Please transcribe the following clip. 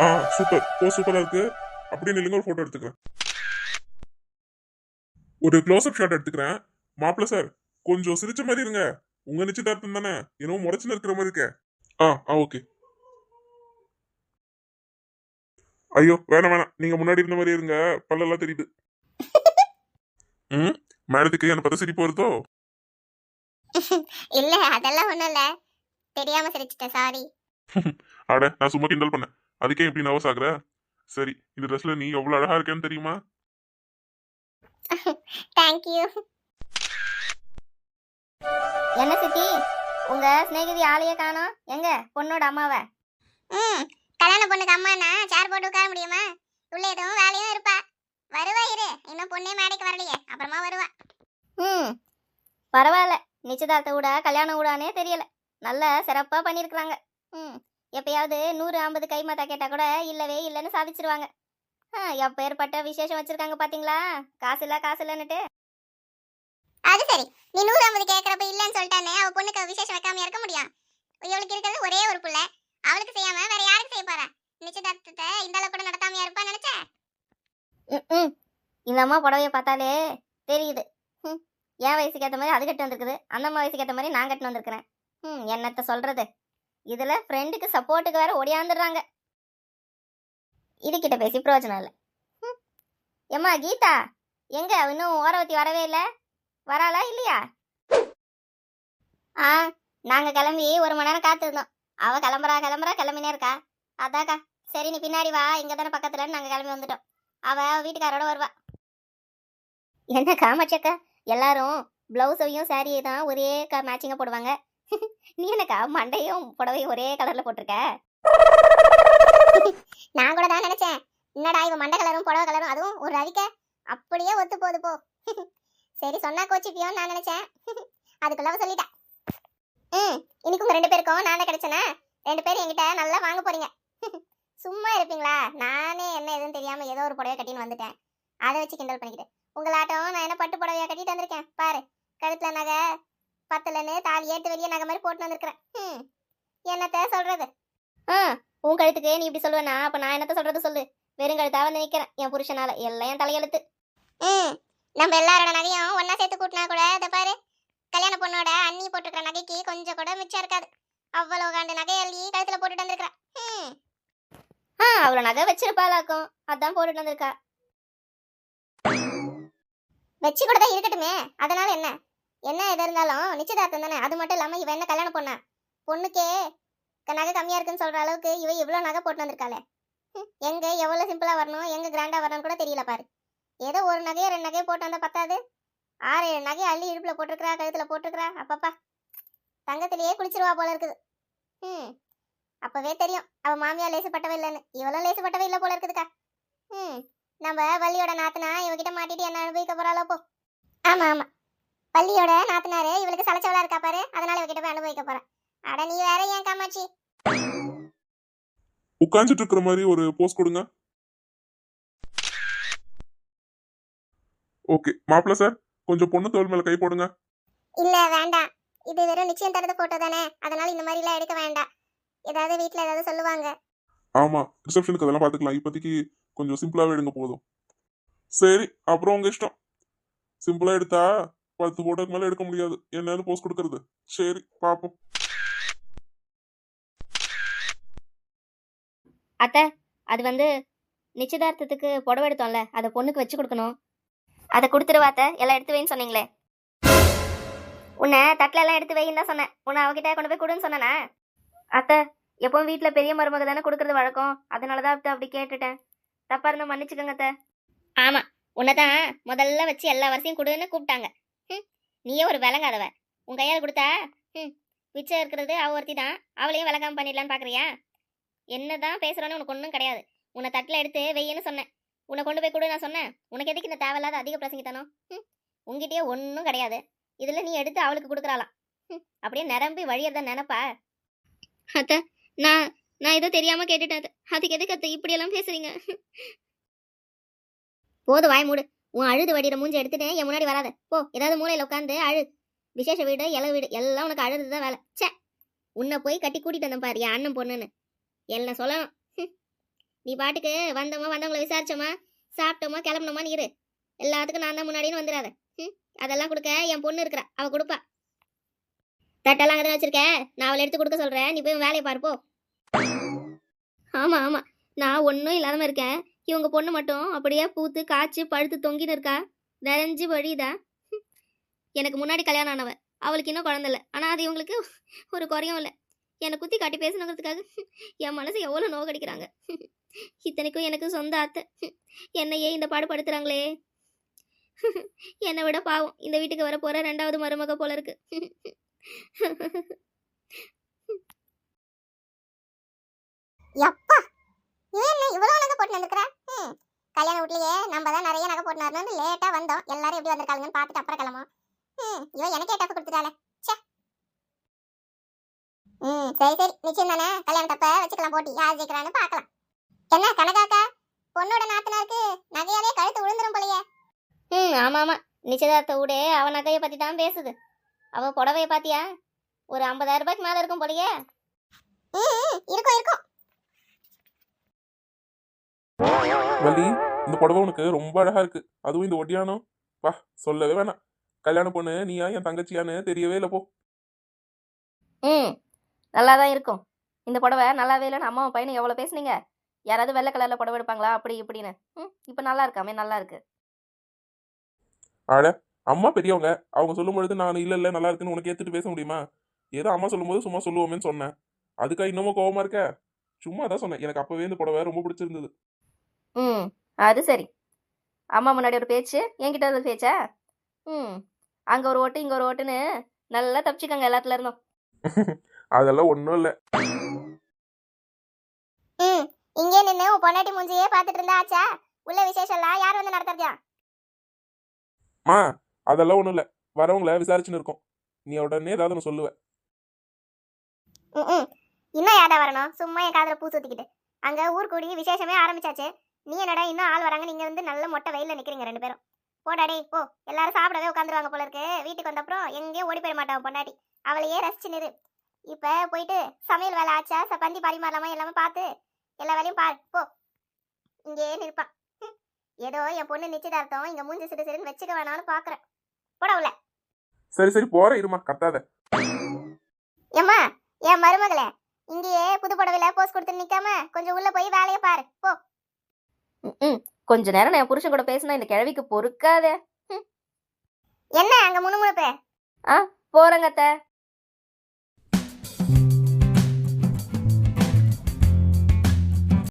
ஆ super. ஓ சூப்பரா இருக்கு. அப்படியே நில்லுங்க ஒரு போட்டோ எடுத்துக்கிறேன். ஒரு க்ளோஸ்அப் ஷாட் எடுத்துக்கிறேன். மாப்பிள்ள சார் கொஞ்சம் சிரிச்ச மாதிரி இருங்க. உங்க நிச்சயதார்த்தம் தானே? என்னவோ முறைச்சுன்னு இருக்கிற மாதிரி இருக்க. ஆ ஆ ஓகே. ஐயோ வேணாம் வேணாம். நீங்க முன்னாடி இருந்த மாதிரி இருங்க. பல்லெல்லாம் தெரியுது. ம்? மேடத்துக்கு என்ன பார்த்தா சிரிப்பு வருதோ? இல்ல அதெல்லாம் ஒண்ணும் இல்ல. தெரியாம சிரிச்சிட்டேன் சாரி அட நான் சும்மா கிண்டல் பண்ணேன். அதுக்கே இப்படி நர்வஸ் ஆகுற? சரி இந்த ட்ரெஸ்ல நீ எவ்வளவு அழகா இருக்கேன்னு தெரியுமா? தேங்க்யூ என்ன சித்தி? உங்க சிநேகிதி ஆளையே காணோம். எங்க? பொண்ணோட அம்மாவை? ம் கல்யாண பொண்ணுக்கு அம்மானா சேர் போட்டு உட்கார முடியுமா? உள்ள எதுவும் வேலையும் இருப்பா. வருவா இரு. இன்னும் பொண்ணே மேடைக்கு வரலையே. அப்புறமா வருவா. ம் பரவாயில்ல. நிச்சயதார்த்த கூட கல்யாணம் கூடானே தெரியல. நல்ல சிறப்பா பண்ணியிருக்கிறாங்க. ம். எப்பயாவது நூறு ஐம்பது கைமாத்தா கேட்டா கூட இல்லவே இல்லைன்னு சாதிச்சிருவாங்க. ஆ எப்பேற்பட்ட விசேஷம் வச்சிருக்காங்க பாத்தீங்களா? காசு இல்ல காசு இல்லன்னுட்டு அது சரி. நீ நூறு ஐம்பது கேட்கறப்ப இல்லைன்னு சொல்லிட்டானே அவ பொண்ணுக்கு விசேஷம் வைக்காம இருக்க முடியும். இவளுக்கு இருக்கிறது ஒரே ஒரு புள்ள. அவளுக்கு செய்யாம வேற யாருக்கு செய்ய போறா? நிச்சயதார்த்தத்தை இந்த அளவு கூட நடத்தாமையா இருப்பா நினைச்ச? ம், இந்த அம்மா புடவைய பார்த்தாலே தெரியுது. என் வயசுக்கு ஏற்ற மாதிரி அது கட்டு வந்திருக்குது. அந்த அம்மா வயசுக்கு ஏற்ற மாதிரி நான் கட்டு வந்திருக்கிறேன். ம் என்னத்த சொல்றது? இதுல ஃப்ரெண்டுக்கு சப்போர்ட்டுக்கு வேற ஒடியாந்துடுறாங்க இதுகிட்ட பேசி பிரயோஜனம் இல்லை. ஏம்மா கீதா? எங்க? இன்னும் ஓரவத்தி வரவே இல்லை? வராளா இல்லையா? ஆ நாங்க கிளம்பி ஒரு மணி நேரம் காத்திருந்தோம். அவ கிளம்புறா கிளம்புறா கிளம்பினே இருக்கா. அதாக்கா சரி நீ பின்னாடி வா. இங்கே தானே பக்கத்துல நாங்க கிளம்பி வந்துட்டோம். அவ வீட்டுக்காரோட வருவா. என்ன காமாட்சக்கா எல்லாரும் பிளவுஸையும் சாரியை தான் ஒரே க மேட்சிங்காக போடுவாங்க. நீ என்னக்கா மண்டையும் புடவையும் ஒரே கலர்ல போட்டிருக்க? நான் கூட தான் நினைச்சேன். என்னடா இவன் மண்டை கலரும் புடவை கலரும் அதுவும் ஒரு ரவிக்க அப்படியே ஒத்து போகுது போ. சரி சொன்னா கோச்சிப்பியோன்னு நான் நினைச்சேன். அதுக்குள்ளவ சொல்லிட்டேன். ம் இன்னைக்கு உங்க ரெண்டு பேருக்கும் நான் தான் கிடைச்சேனா? ரெண்டு பேரும் என்கிட்ட நல்லா வாங்க போறீங்க. சும்மா இருப்பீங்களா? நானே என்ன எதுவும் தெரியாம ஏதோ ஒரு புடவை கட்டின்னு வந்துட்டேன். அதை வச்சு கிண்டல் பண்ணிக்கிட்டு. உங்களாட்டம் நான் என்ன பட்டு புடவையா கட்டிட்டு வந்திருக்கேன்? பாரு கழுத்துல நகை பத்தலன்னு தாலி ஏத்து வெளியே நகை மாதிரி போட்டு வந்திருக்கிறேன். ம் என்னத்த சொல்றது? ஆ உன் கழுத்துக்கு நீ இப்படி சொல்லுவேனா அப்ப நான் என்னத்த சொல்றது சொல்லு. வெறும் கழுத்தா வந்து நிக்கிறேன் என் புருஷனால. எல்லாம் என் தலையெழுத்து. ம் நம்ம எல்லாரோட நகையும் ஒண்ணா சேர்த்து கூட்டினா கூட இதை பாரு. கல்யாண பொண்ணோட அண்ணி போட்டுக்கிற நகைக்கு கொஞ்சம் கூட மிச்சம் இருக்காது. அவ்வளவு காண்டு நகையை அள்ளி கழுத்துல போட்டுட்டு வந்திருக்கிறா ம் ஆ அவ்வளோ நகை வச்சிருப்பாளாக்கும். அதான் போட்டுட்டு வந்திருக்கா. வச்சு கூட தான் இருக்கட்டுமே. அதனால என்ன? என்ன எது இருந்தாலும் நிச்சயதார்த்தம் தானே? அது மட்டும் இல்லாம இவன் என்ன கல்யாணம் பொண்ணா? பொண்ணுக்கே நகை கம்மியா இருக்குன்னு சொல்ற அளவுக்கு இவ இவ்வளவு நகை போட்டு வந்திருக்காளே. ஹம், எங்க எவ்வளவு சிம்பிளா வரணும்? எங்க கிராண்டா வரணும்னு கூட தெரியல பாரு. ஏதோ ஒரு நகையை ரெண்டு நகையை போட்டு வந்தா பத்தாது. ஆறு ஏழு நகையை அள்ளி இடுப்புல போட்டிருக்கிறா கழுத்துல போட்டிருக்கிறா. அப்பப்பா. தங்கத்திலேயே குளிச்சிருவா போல இருக்குது. ம் அப்பவே தெரியும். அவ மாமியா லேசுப்பட்டவே இல்லைன்னு. இவ்வளோ லேசுப்பட்டவே இல்லை போல இருக்குதுக்கா. ம் நம்ம வள்ளியோட நாத்தனா இவகிட்ட மாட்டிட்டு என்ன அனுபவிக்க போறாளோ போ. ஆமா ஆமா. பள்ளியோட நாத்தனாரு இவளுக்கு சலச்சவளா இருக்கா பாரு அதனால இவகிட்ட போய் அனுபவிக்க போறேன். அட நீ வேற ஏன் காமாட்சி? உட்காந்துட்டு இருக்கிற மாதிரி ஒரு போஸ் கொடுங்க. ஓகே மாப்பிள்ள சார் கொஞ்சம் பொண்ணு தோல் மேல கை போடுங்க. இல்ல வேண்டாம். இது வெறும் நிச்சயம் தரது போட்டோ தானே. அதனால இந்த மாதிரி எல்லாம் எடுக்க வேண்டாம். ஏதாவது வீட்ல ஏதாவது சொல்லுவாங்க. ஆமா ரிசப்ஷனுக்கு அதெல்லாம் பாத்துக்கலாம். இப்போதைக்கு கொஞ்சம் சிம்பிளாவே எடுங்க போதும். சரி அப்புறம் உங்க இஷ்டம். சிம்பிளா எடுத்தா பத்து போட்டோக்கு மேல எடுக்க முடியாது. என்னன்னு போஸ் கொடுக்கறது. சரி பாப்போம். அத்தை அது வந்து நிச்சயதார்த்தத்துக்கு புடவை எடுத்தோம்ல அதை பொண்ணுக்கு வச்சு கொடுக்கணும். அதை கொடுத்துருவா அத்தை எல்லாம் எடுத்து வைன்னு சொன்னீங்களே. உன்னை தட்டில் எல்லாம் எடுத்து வைன்னு தான் சொன்னேன். உன்னை அவகிட்ட கொண்டு போய் கொடுன்னு சொன்னேனா? அத்தை எப்பவும் வீட்டில் பெரிய மருமக தானே கொடுக்கறது வழக்கம். அதனால தான் அத்தை அப்படி கேட்டுட்டேன். தப்பா இருந்தா மன்னிச்சுக்கோங்க அத்தை. ஆமா உன்னை தான் முதல்ல வச்சு எல்லா வரிசையும் கொடுன்னு கூப்பிட்டாங்க. நீயே ஒரு விளங்காதவ உன் கையால் கொடுத்தா ம் மிச்சம் இருக்கிறது அவ ஒருத்தி தான். அவளையும் விளங்காமல் பண்ணிடலான்னு பார்க்குறியா என்னதான் பேசுகிறோன்னு உனக்கு ஒன்றும் கிடையாது. உன்னை தட்டில் எடுத்து வெய்யன்னு சொன்னேன். உன்னை கொண்டு போய் கொடு நான் சொன்னேன். உனக்கு எதுக்கு இந்த தேவையில்லாத அதிக பிரசங்கித்தனும்? ம் உங்ககிட்டயே ஒன்றும் கிடையாது. இதில் நீ எடுத்து அவளுக்கு கொடுக்குறாளாம். ம் அப்படியே நிரம்பி வழியறத நினப்பா. அத்தை நான் நான் ஏதோ தெரியாமல் கேட்டுட்டேன் அத்தை. அதுக்கு எதுக்கு அத்தை இப்படியெல்லாம் பேசுறீங்க? போது வாய் மூடு. உன் அழுது வடிகிற மூஞ்சி எடுத்துட்டு என் முன்னாடி வராத. போ ஏதாவது மூலையில் உட்காந்து அழு. விசேஷ வீடு இலை வீடு எல்லாம் உனக்கு அழுது தான் வேலை. ச்சே உன்னை போய் கட்டி கூட்டிட்டு வந்தேன் பாரு என் அண்ணன் பொண்ணுன்னு. என்ன சொல்லணும்? நீ பாட்டுக்கு வந்தோமா வந்தவங்களை விசாரிச்சோமா சாப்பிட்டோமா கிளம்பணுமான்னு இரு. எல்லாத்துக்கும் நான் தான் முன்னாடின்னு வந்துடாத. ம் அதெல்லாம் கொடுக்க என் பொண்ணு இருக்கிறா அவ கொடுப்பா. தட்டெல்லாம் அங்கே வச்சிருக்க. நான் அவளை எடுத்து கொடுக்க சொல்றேன். நீ போய் வேலையை பார்ப்போ ஆமா ஆமா. நான் ஒன்றும் இல்லாதம இருக்கேன். இவங்க பொண்ணு மட்டும் அப்படியே பூத்து காய்ச்சி பழுத்து தொங்கின்னு இருக்கா? நிறைஞ்சு வழிதா எனக்கு முன்னாடி கல்யாணம் ஆனவ. அவளுக்கு இன்னும் குழந்தை இல்லை. ஆனால் அது இவங்களுக்கு ஒரு குறையும் இல்லை. என்னை குத்தி காட்டி பேசணுங்கிறதுக்காக என் மனசு எவ்வளோ நோக்கடிக்கிறாங்க இத்தனைக்கும் எனக்கு சொந்த அத்தை. என்னையே இந்த பாடுபடுத்துகிறாங்களே என்னை விட பாவம். இந்த வீட்டுக்கு வர போகிற ரெண்டாவது மருமக போல இருக்கு. எப்பா இவ்வளவு நகை போட்டு வந்துருக்கா ம் கல்யாண வீட்லயே நம்ம தான் நிறைய நகை போட்டு வரணும்னு லேட்டா வந்தோம். எல்லாரும் எப்படி வந்திருக்காங்கன்னு பார்த்துட்டு அப்புறம் கிளம்பும் ம் இவன் எனக்கே டஃப் கொடுத்துட்டாளே. ச்சே. ம் சரி சரி. நிச்சயம் தானே? கல்யாணத்தப்ப வச்சுக்கலாம் போட்டி. யார் ஜெயிக்கிறான்னு பார்க்கலாம். என்ன கனகாக்கா? பொண்ணோட நாத்தனாருக்கு நகையாலே கழுத்து விழுந்துரும் போலயே. ம் ஆமாம். ஆமாம் நிச்சயதார்த்த ஊடே அவன் நகையை பற்றி தான் பேசுது. அவள் புடவைய பாத்தியா ஒரு ஐம்பதாயிரம் ரூபாய்க்கு மேலே இருக்கும் போலயே. ம், இருக்கும் இருக்கும். வள்ளி இந்த புடவை உனக்கு ரொம்ப அழகா இருக்கு. அதுவும் இந்த ஒட்டியானம் வா சொல்லவே வேணாம். கல்யாண பொண்ணு நீயா என் தங்கச்சியான்னு தெரியவே இல்லை போ. ம் நல்லா தான் இருக்கும். இந்த புடவை நல்லாவே இல்லைன்னு அம்மாவும் பையனும் எவ்வளோ பேசுனீங்க? யாராவது வெள்ளை கலரில் புடவை எடுப்பாங்களா? அப்படி இப்படின்னு. ம் இப்போ நல்லா இருக்காமே நல்லா இருக்கு. அட அம்மா பெரியவங்க. அவங்க சொல்லும் பொழுது நான் இல்ல இல்ல நல்லா இருக்குன்னு உனக்கு ஏத்துட்டு பேச முடியுமா? ஏதோ அம்மா சொல்லும்போது சும்மா சொல்லுவோமேன்னு சொன்னேன். அதுக்கா இன்னமும் கோவமா இருக்க? சும்மா தான் சொன்னேன். எனக்கு அப்பவே இந்த புடவை ரொம்ப பிடிச்சிருந்தது. ம் அது சரி. அம்மா முன்னாடி ஒரு பேச்சு என்கிட்ட ஒரு பேச்சா? ம் அங்கே ஒரு ஓட்டு இங்கே ஒரு ஓட்டுன்னு நல்லா தப்பிச்சுக்கோங்க எல்லாத்துல இருந்தும். அதெல்லாம் ஒன்றும் இல்லை. ம் இங்கே நின்று உன் பொண்டாட்டி மூஞ்சியே பார்த்துட்டு இருந்தா ஆச்சா? உள்ள விசேஷம்லாம் யார் வந்து நடத்துறதா? மா அதெல்லாம் ஒன்றும் இல்லை. வரவங்கள விசாரிச்சுன்னு இருக்கோம். நீ உடனே ஏதாவது ஒன்று சொல்லுவ. ம் ம். இன்னும் யாரா வரணும்? சும்மா என் காதுல பூ சுத்திக்கிட்டு. அங்க ஊர் கூடி விசேஷமே ஆரம்பிச்சாச்சு. நீ என்னடா இன்னும் ஆள் வராங்க நீங்க வந்து நல்ல மொட்டை வெயில்ல நிக்கிறீங்க ரெண்டு பேரும். போடா டேய் போ. எல்லாரும் சாப்பிடவே உட்காந்துருவாங்க போல இருக்கு. வீட்டுக்கு வந்த அப்புறம் எங்கேயும் ஓடி போயிட மாட்டான் பொண்டாட்டி. அவளையே ரசிச்சு நிறு. இப்ப போயிட்டு சமையல் வேலை ஆச்சா? ச- பந்தி பரிமாறலாமா எல்லாமே பார்த்து எல்லா வேலையும் பாரு. போ. இங்கேயே நிற்பான். ஏதோ என் பொண்ணு நிச்சயதார்த்தம் இங்க மூஞ்சி சிறு சிறுன்னு வச்சுக்க வேணாம்னு பாக்குறேன். போடா உள்ள. சரி சரி போற இருமா கத்தாத. ஏம்மா என் மருமகளே? இங்கேயே புது புடவையில போஸ் கொடுத்து நிக்காம கொஞ்சம் உள்ள போய் வேலையை பாரு. போ. ம், கொஞ்ச நேரம் நான் என் புருஷன் கூட பேசினா இந்த கிழவிக்கு பொறுக்காதே. என்ன அங்க முணுமுணுப்பு? போறேங்க அத்தை.